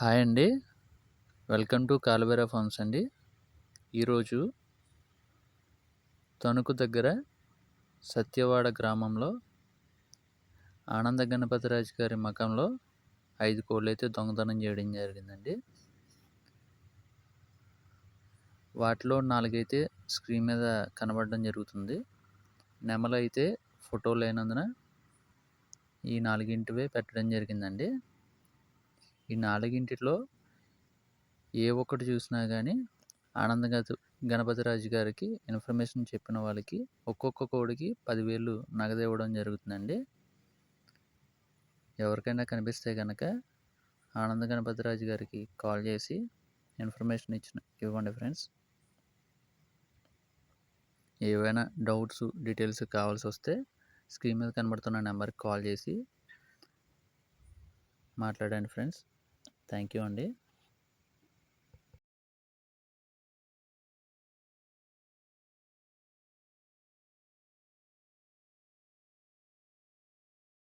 Hi అండి. Welcome to కాలుబెరా forms అండి. ఈరోజు తణుకు దగ్గర సత్యవాడ గ్రామంలో ఆనంద గణపతిరాజు గారి మకంలో ఐదు కోళ్ళు అయితే దొంగతనం చేయడం జరిగిందండి. వాటిలో నాలుగైతే స్క్రీన్ మీద కనబడడం జరుగుతుంది. నెమలు అయితే ఫోటో లేనందున ఈ నాలుగింటివే పెట్టడం జరిగిందండి. ఈ నాలుగింటిలో ఏ ఒక్కటి చూసినా కానీ ఆనంద గణపతిరాజు గారికి ఇన్ఫర్మేషన్ చెప్పిన వాళ్ళకి ఒక్కొక్క కోడికి పదివేలు నగదు ఇవ్వడం జరుగుతుందండి. ఎవరికైనా కనిపిస్తే కనుక ఆనంద గణపతిరాజు గారికి కాల్ చేసి ఇన్ఫర్మేషన్ ఇచ్చిన ఇవ్వండి ఫ్రెండ్స్. ఏవైనా డౌట్స్ డీటెయిల్స్ కావాల్సి వస్తే స్క్రీన్ మీద కనబడుతున్న నెంబర్కి కాల్ చేసి మాట్లాడండి ఫ్రెండ్స్. థ్యాంక్ యూ అండి.